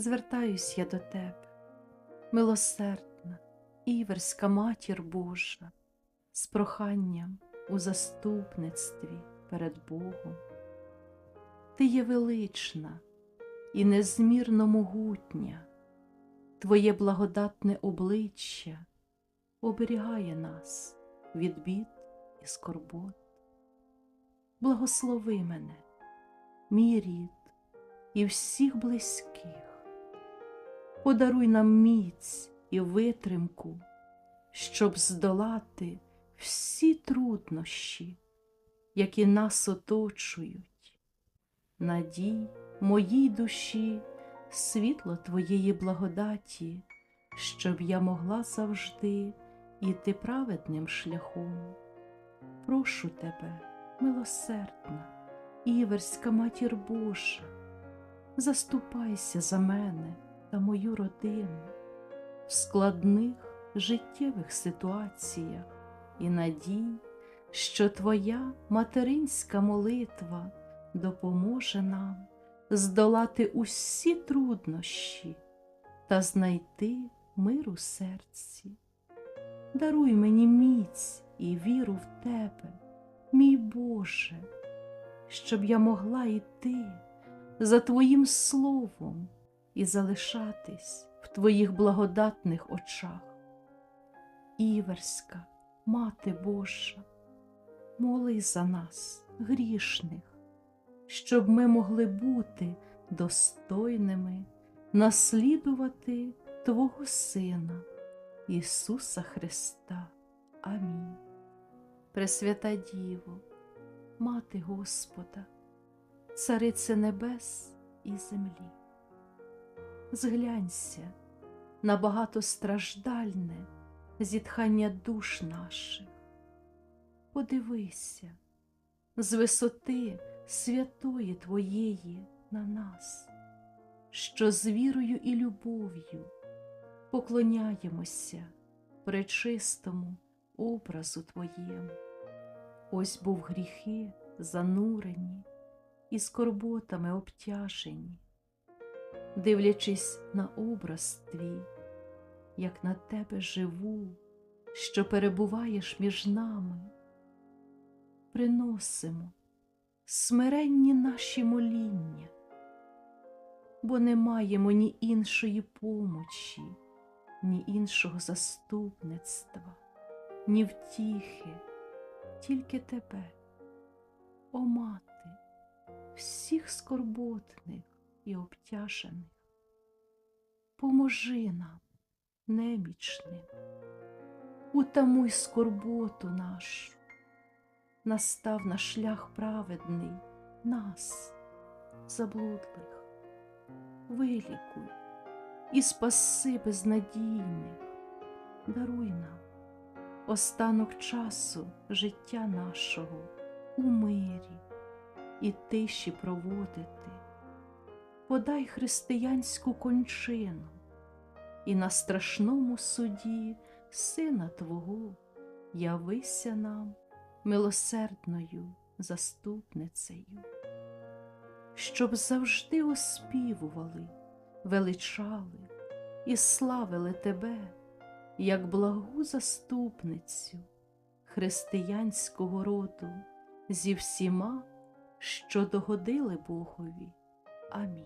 звертаюсь я до тебе, милосердна, іверська матір Божа, з проханням у заступництві перед Богом. Ти є велична і незмірно могутня, Твоє благодатне обличчя оберігає нас від бід і скорбот. Благослови мене, мій рід і всіх близьких, подаруй нам міць і витримку, щоб здолати всі труднощі, які нас оточують. Надій моїй душі світло Твоєї благодаті, щоб я могла завжди іти праведним шляхом. Прошу тебе, милосердна, іверська матір Божа, заступайся за мене та мою родину в складних життєвих ситуаціях і надій, що Твоя материнська молитва допоможе нам здолати усі труднощі та знайти мир у серці. Даруй мені міць і віру в Тебе, мій Боже, щоб я могла йти за Твоїм словом і залишатись в Твоїх благодатних очах. Іверська, Мати Божа, моли за нас, грішних, щоб ми могли бути достойними наслідувати Твого Сина, Ісуса Христа. Амінь. Пресвята Діво, Мати Господа, Царице Небес і землі, зглянься на багатостраждальне зітхання душ наших, подивися з висоти святої Твоєї на нас, що з вірою і любов'ю поклоняємося пречистому образу Твоєму. Ось був гріхи занурені і скорботами обтяжені, дивлячись на образ Твій, як на Тебе живу, що перебуваєш між нами, приносимо смиренні наші моління, бо не маємо ні іншої помочі, ні іншого заступництва, ні втіхи, тільки тебе, о мати, всіх скорботних і обтяжених. Поможи нам, немічним, утамуй скорботу нашу, настав на шлях праведний нас, заблудлих, вилікуй і спаси безнадійних, даруй нам останок часу життя нашого у мирі і тиші проводити, подай християнську кончину і на страшному суді Сина Твого явися нам милосердною заступницею, щоб завжди оспівували, величали і славили Тебе, як благу заступницю християнського роду зі всіма, що догодили Богові. 阿明